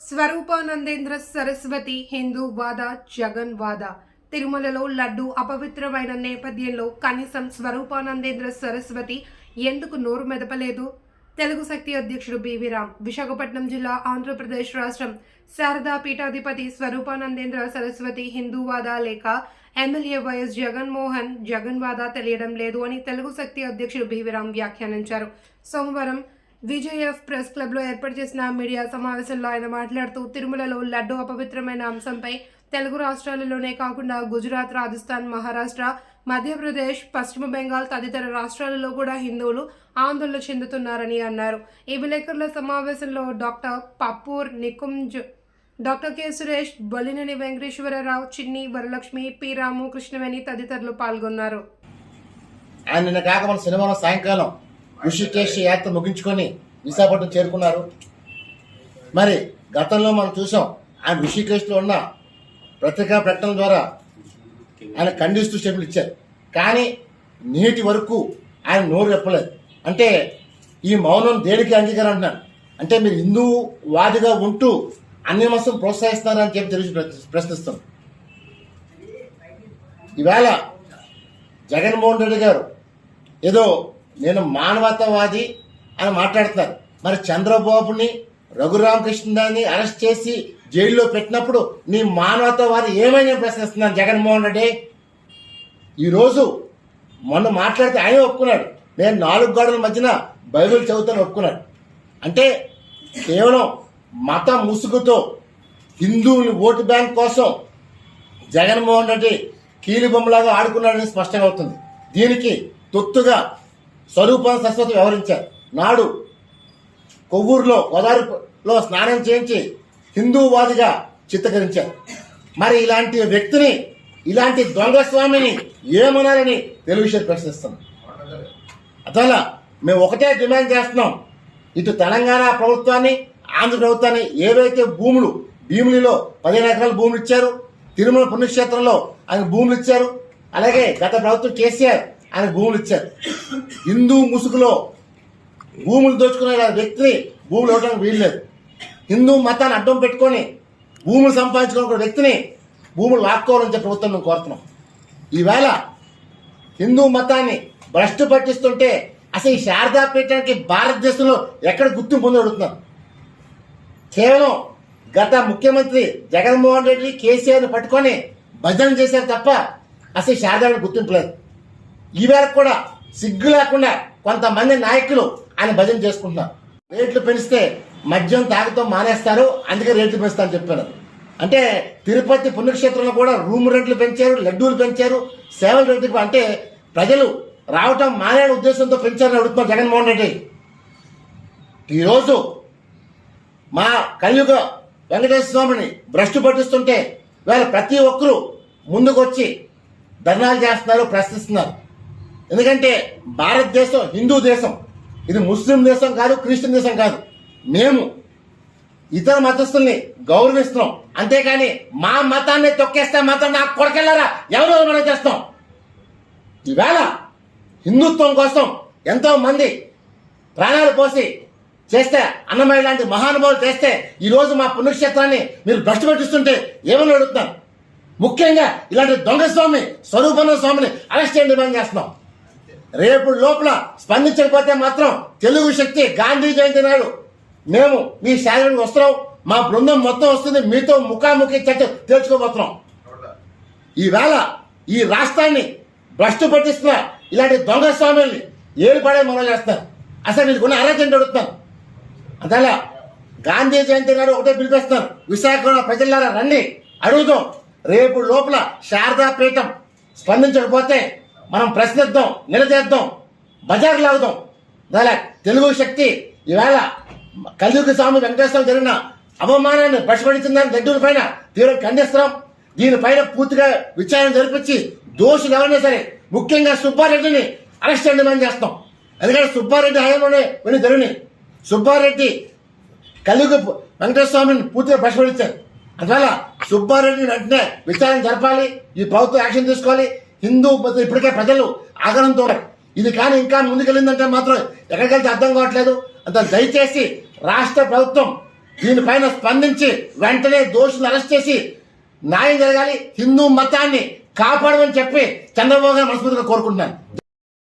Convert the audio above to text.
స్వరూపానందేంద్ర సరస్వతి హిందూ వాద జగన్ వాద. తిరుమలలో లడ్డు అపవిత్రమైన నేపథ్యంలో కనీసం స్వరూపానందేంద్ర సరస్వతి ఎందుకు నోరు మెదపలేదు? తెలుగు శక్తి అధ్యక్షుడు బివి రామ్ విశాఖపట్నం జిల్లా ఆంధ్రప్రదేశ్ రాష్ట్రం శారదా పీఠాధిపతి స్వరూపానందేంద్ర సరస్వతి హిందూవాద లేక ఎమ్మెల్యే వైఎస్ జగన్మోహన్ జగన్వాద తెలియడం లేదు అని తెలుగు శక్తి అధ్యక్షుడు బివి రామ్ వ్యాఖ్యానించారు. సోమవారం విజయఎఫ్ ప్రెస్ క్లబ్లో ఏర్పాటు చేసిన మీడియా సమావేశంలో ఆయన మాట్లాడుతూ తిరుమలలో లడ్డు అపవిత్రమైన అంశంపై తెలుగు రాష్ట్రాలలోనే కాకుండా గుజరాత్ రాజస్థాన్ మహారాష్ట్ర మధ్యప్రదేశ్ పశ్చిమ బెంగాల్ తదితర రాష్ట్రాలలో కూడా హిందువులు ఆందోళన చెందుతున్నారని అన్నారు. ఈ విలేకరుల సమావేశంలో doctor Pappur Nikunj doctor K. Suresh Bolineni Venkateswararao Chinni Varalakshmi P. రాము కృష్ణవేణి తదితరులు పాల్గొన్నారు. ఆయన నిన్న కాక మన శనివారం సాయంకాలం ఋషికేశ్ యాత్ర ముగించుకొని విశాఖపట్నం చేరుకున్నారు. మరి గతంలో మనం చూసాం ఆయన ఋషికేశ్లో ఉన్న పత్రికా ప్రకటన ద్వారా ఆయన ఖండిస్తూ స్టేట్మెంట్ ఇచ్చారు. కానీ నేటి వరకు ఆయన నోరు చెప్పలేదు అంటే ఈ మౌనం దేనికి అంగీకారం అంటున్నారు? అంటే మీరు హిందూ వాదిగా ఉంటూ అన్ని మతం ప్రోత్సహిస్తున్నారని చెప్పి తెలిసి ప్రశ్నిస్తాం. ఈవేళ జగన్మోహన్ రెడ్డి గారు ఏదో నేను మానవతావాది అని మాట్లాడుతున్నారు. మరి చంద్రబాబుని రఘురామకృష్ణని అరెస్ట్ చేసి జైల్లో పెట్టినప్పుడు నీ మానవతావాది ఏమైనా ప్రశ్నిస్తున్నాను జగన్మోహన్ రెడ్డి? ఈరోజు మొన్న మాట్లాడితే ఆయన ఒప్పుకున్నాడు. నేను నాలుగు గోడల మధ్యన బైబిల్ చదువుతాను ఒప్పుకున్నాడు. అంటే కేవలం మత ముసుగుతో హిందువుని ఓటు బ్యాంక్ కోసం జగన్మోహన్ రెడ్డి కీలుబొమ్మలాగా ఆడుకున్నాడని స్పష్టంగా అవుతుంది. దీనికి తొత్తుగా స్వరూపం సరస్వతి వ్యవహరించారు. నాడు కొవ్వూరులో గోదావరిలో స్నానం చేయించి హిందూవాదిగా చిత్రీకరించారు. మరి ఇలాంటి వ్యక్తిని ఇలాంటి దొంగస్వామిని ఏమనాలని తెలుగు విషయం ప్రశ్నిస్తాం అతల మేము ఒకటే డిమాండ్ చేస్తున్నాం. ఇటు తెలంగాణ ప్రభుత్వాన్ని ఆంధ్ర ప్రభుత్వాన్ని ఏవైతే భూములు భీమునిలో పదిహేను ఎకరాల భూములు ఇచ్చారు తిరుమల పుణ్యక్షేత్రంలో ఆయన భూములు ఇచ్చారు అలాగే గత ప్రభుత్వం కేసీఆర్ ఆయన భూములు ఇచ్చారు. హిందూ ముసుగులో భూములు దోచుకునే వ్యక్తిని భూములు ఇవ్వడానికి వీల్లేదు. హిందూ మతాన్ని అడ్డం పెట్టుకొని భూములు సంపాదించుకున్న వ్యక్తిని భూములు లాక్కోవాలని చెప్పి ప్రభుత్వం మేము కోరుతున్నాం. ఈవేళ హిందూ మతాన్ని భ్రష్టు పట్టిస్తుంటే అసలు ఈ శారదా పీఠానికి భారతదేశంలో ఎక్కడ గుర్తింపు పొంది కేవలం గత ముఖ్యమంత్రి జగన్మోహన్ రెడ్డి కేసీఆర్ని పట్టుకొని భజన చేశారు తప్ప అసలు శారదాని గుర్తింపు లేదు. ఈవేళ కూడా సిగ్గు లేకుండా కొంతమంది నాయకులు ఆయన భజన చేసుకుంటున్నారు. రేట్లు పెంచితే మద్యం తాగుతాం మానేస్తారు అందుకే రేట్లు పెంచుతారని చెప్పారు అంటే తిరుపతి పుణ్యక్షేత్రంలో కూడా రూమ్ రెంట్లు పెంచారు లడ్డూలు పెంచారు సేవల రేట్లు అంటే ప్రజలు రావటం మానే ఉద్దేశంతో పెంచారని అడుగుతున్నారు జగన్మోహన్ రెడ్డి. ఈరోజు మా కలియుగ వెంకటేశ్వర స్వామిని భ్రష్టు పట్టిస్తుంటే వేళ ప్రతి ఒక్కరూ ముందుకొచ్చి ధర్నాలు చేస్తున్నారు ప్రశ్నిస్తున్నారు. ఎందుకంటే భారతదేశం హిందూ దేశం. ఇది ముస్లిం దేశం కాదు క్రిస్టియన్ దేశం కాదు. మేము ఇతర మతస్థుల్ని గౌరవిస్తున్నాం. అంతేకాని మా మతాన్ని తొక్కేస్తే మాత్రం నాకు కొడకెళ్ళారా? ఎవరు మనం చేస్తాం? ఈవేళ హిందుత్వం కోసం ఎంతో మంది ప్రాణాలు పోసి చేస్తే అన్నమయ్య లాంటి మహానుభావులు చేస్తే ఈరోజు మా పుణ్యక్షేత్రాన్ని మీరు భ్రష్టు పెట్టిస్తుంటే ఏమని అడుగుతున్నారు? ముఖ్యంగా ఇలాంటి దొంగస్వామి స్వామి స్వామిని అరెస్ట్ చేయండి డిమాండ్ చేస్తున్నాం? రేపు లోపల స్పందించకపోతే మాత్రం తెలుగు శక్తి గాంధీ జయంతి నాడు మేము మీ శారీరకి వస్తున్నాం మా బృందం మొత్తం వస్తుంది మీతో ముఖాముఖి చర్చ తెలుసుకోబోతున్నాం. ఈవేళ ఈ రాష్ట్రాన్ని భ్రష్టు పట్టిస్తున్న ఇలాంటి దొంగ స్వాముల్ని ఏలు మనం చేస్తారు అసలు వీళ్ళకి ఉన్న అర్హత అడుగుతాను అందువల్ల గాంధీ జయంతి నాడు ఒకటే పిలిపిస్తాను విశాఖలో ప్రజలారా రండి అడుగుదాం. రేపు లోపల శారదా పీఠం స్పందించకపోతే మనం ప్రశ్నిద్దాం నిలదీద్దాం బజార్ లాగుదాం దాని తెలుగు శక్తి ఈవేళ కలియుగ స్వామి వెంకటేశ్వరం జరిగిన అవమానాన్ని పట్టుబడుతుందని దగ్గర పైన తీవ్రం ఖండిస్తున్నాం. దీనిపైన పూర్తిగా విచారణ జరిపించి దోషులు ఎవరైనా సరే ముఖ్యంగా సుబ్బారెడ్డిని అరెస్ట్ చేయండి మనం చేస్తాం ఎందుకంటే సుబ్బారెడ్డి హయాంలోనే విని జరిగినాయి సుబ్బారెడ్డి కలియుగ వెంకటేశ్వర స్వామిని పూర్తిగా పట్టుబడించారు అందువల్ల సుబ్బారెడ్డిని వెంటనే విచారణ జరపాలి ఈ ప్రభుత్వం యాక్షన్ తీసుకోవాలి. హిందూ ఇప్పటికే ప్రజలు ఆగ్రహంతో ఉన్నారు. ఇది కానీ ఇంకా ముందుకెళ్ళిందంటే మాత్రం ఎక్కడికెళ్తే అర్థం కావట్లేదు అంత దయచేసి రాష్ట్ర ప్రభుత్వం దీనిపైన స్పందించి వెంటనే దోషులు అరెస్ట్ చేసి న్యాయం జరగాలి హిందూ మతాన్ని కాపాడమని చెప్పి చంద్రబాబు గారు మనస్ఫూర్తిగా కోరుకుంటున్నాను